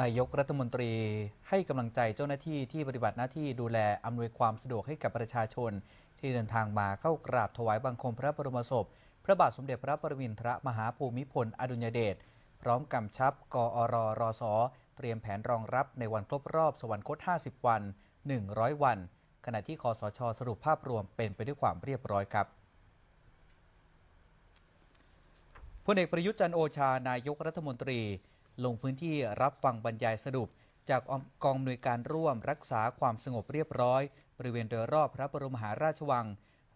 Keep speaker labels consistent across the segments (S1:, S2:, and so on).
S1: นายกรัฐมนตรีให้กำลังใจเจ้าหน้าที่ที่ปฏิบัติหน้าที่ดูแลอำนวยความสะดวกให้กับประชาชน ที่เดินทางมาเข้ากราบถวายบังคมพระบรมศพ พระบาทสมเด็จพระปรมินทรมหาภูมิพลอดุลยเดชพร้อมกำชับ กอรรสเตรียมแผนรองรับในวันครบรอบสวรรคต 50 วัน 100 วัน ขณะที่คอสช สรุปภาพรวมเป็นไปด้วยความเรียบร้อยครับพลเอกประยุทธ์จันโอชานายกรัฐมนตรี ลงพื้นที่รับฟังบรรยายสรุป จากกองอำนวยการร่วมรักษาความสงบเรียบร้อย บริเวณโดยรอบพระบรมหาราชวัง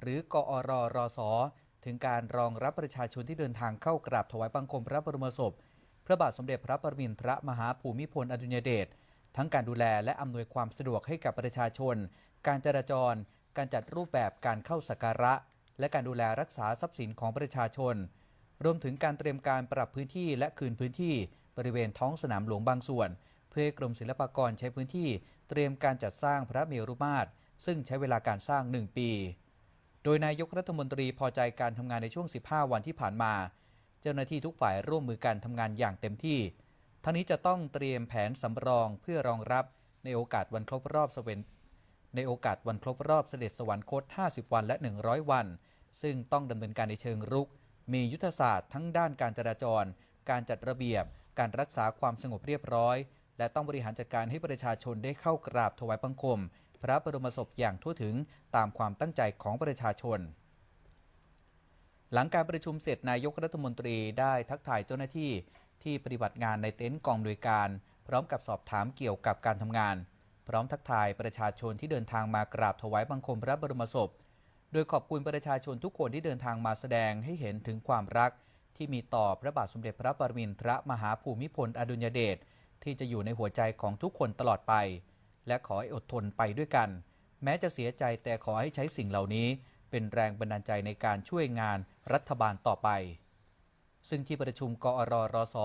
S1: หรือกอรรสถึงการรองรับประชาชนที่เดินทางเข้ากราบถวายบังคมพระบรมศพ พระบาทสมเด็จพระปรมินทรมหาภูมิพลอดุลยเดชทั้งการดูแลและอำนวยความสะดวกให้กับประชาชน การจราจร การจัดรูปแบบการเข้าสักการะ และการดูแลรักษาทรัพย์สินของประชาชน รวมถึงการเตรียมการปรับพื้นที่และคืนพื้นที่ บริเวณท้องสนามหลวงบางส่วน เพื่อให้กรมศิลปากรใช้พื้นที่เตรียมการจัดสร้างพระเมรุมาตร ซึ่งใช้เวลาการสร้าง 1 ปี โดยนายกรัฐมนตรีพอใจการทำงานในช่วง 15 วันที่ผ่านมา เจ้าหน้าที่ทุกฝ่ายร่วมมือกันทำงานอย่างเต็มที่ ทั้งนี้จะต้องเตรียมแผนสำรองเพื่อรองรับในโอกาสวันครบรอบสวนในโอกาสวันครบรอบเสด็จสวรรคต 50 วันและ 100 วัน ซึ่งต้องดำเนินการในเชิงรุก มียุทธศาสตร์ทั้งด้านการจราจร การจัดระเบียบ การรักษาความสงบเรียบร้อย และต้องบริหารจัดการให้ประชาชนได้เข้ากราบถวายบังคม พระบรมศพอย่างทั่วถึงตามความตั้งใจของประชาชน หลังการประชุมเสร็จนายกรัฐมนตรีได้ทักทายเจ้าหน้าที่ที่ปฏิบัติงานในเต็นท์กองโดยการ พร้อมกับสอบถามเกี่ยวกับการทำงาน พร้อมทักทายประชาชนที่เดินทางมากราบถวายบังคมพระบรมศพ โดยขอบคุณประชาชนทุกคนที่เดินทางมาแสดงให้เห็นถึงความรัก ที่มีต่อพระบาทสมเด็จพระปรมินทรมหาภูมิพลอดุลยเดชที่จะอยู่ในหัวใจของทุกคนตลอดไป และขอให้อดทนไปด้วยกัน แม้จะเสียใจแต่ขอให้ใช้สิ่งเหล่านี้ เป็นแรงบันดาลใจในการช่วยงานรัฐบาลต่อไป ซึ่งที่ประชุมกอรรส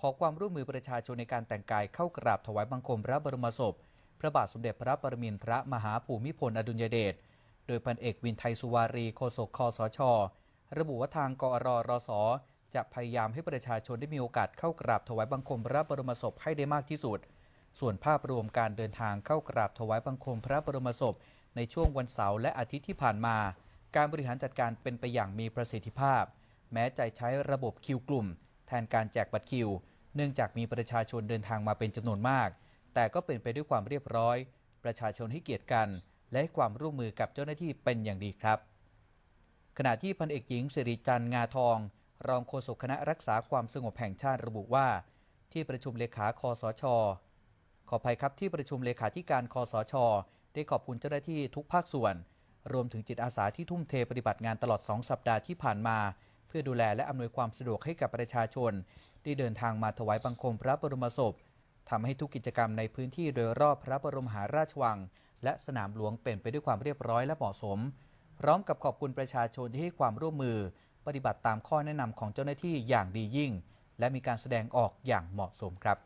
S1: ขอความร่วมมือประชาชนในการแต่งกายเข้ากราบถวายบังคมพระบรมศพ พระบาทสมเด็จพระปรมินทรมหาภูมิพลอดุลยเดชโดยพันเอกวินไทยสุวารีโฆษกคอสช ระบุว่าทางกอรรส จะพยายามให้ประชาชนได้มีโอกาสเข้ากราบถวายบังคมพระบรมศพให้ได้มากที่สุด ส่วนภาพรวมการเดินทางเข้ากราบถวายบังคมพระบรมศพ ในช่วงวันเสาร์และอาทิตย์ที่ผ่านมา การบริหารจัดการเป็นไปอย่างมีประสิทธิภาพ แม้จะใช้ระบบคิวกลุ่ม แทนการแจกบัตรคิว เนื่องจากมีประชาชนเดินทางมาเป็นจำนวนมาก แต่ก็เป็นไปด้วยความเรียบร้อย ประชาชนให้เกียรติกัน และให้ความร่วมมือกับเจ้าหน้าที่เป็นอย่างดีครับ ขณะที่พันเอกหญิงสิริจันทร์งาทอง รองโฆษกคณะรักษาความสงบแห่งชาติระบุว่า ที่ประชุมเลขาคอสชขออภัยครับที่ประชุมเลขาธิการคอสช ได้ขอบคุณเจ้าหน้าที่ทุกภาคส่วน รวมถึงจิตอาสาที่ทุ่มเทปฏิบัติงานตลอด 2 สัปดาห์ที่ผ่านมา เพื่อดูแลและอำนวยความสะดวกให้กับประชาชนที่เดินทางมาถวายบังคมพระบรมศพทำให้ทุกกิจกรรมในพื้นที่โดยรอบพระบรมหาราชวัง และสนามหลวงเป็นไปด้วยความเรียบร้อยและเหมาะสม พร้อมกับขอบคุณประชาชนที่ให้ความร่วมมือ ปฏิบัติตามข้อแนะนำของเจ้าหน้าที่อย่างดียิ่ง และมีการแสดงออกอย่างเหมาะสมครับ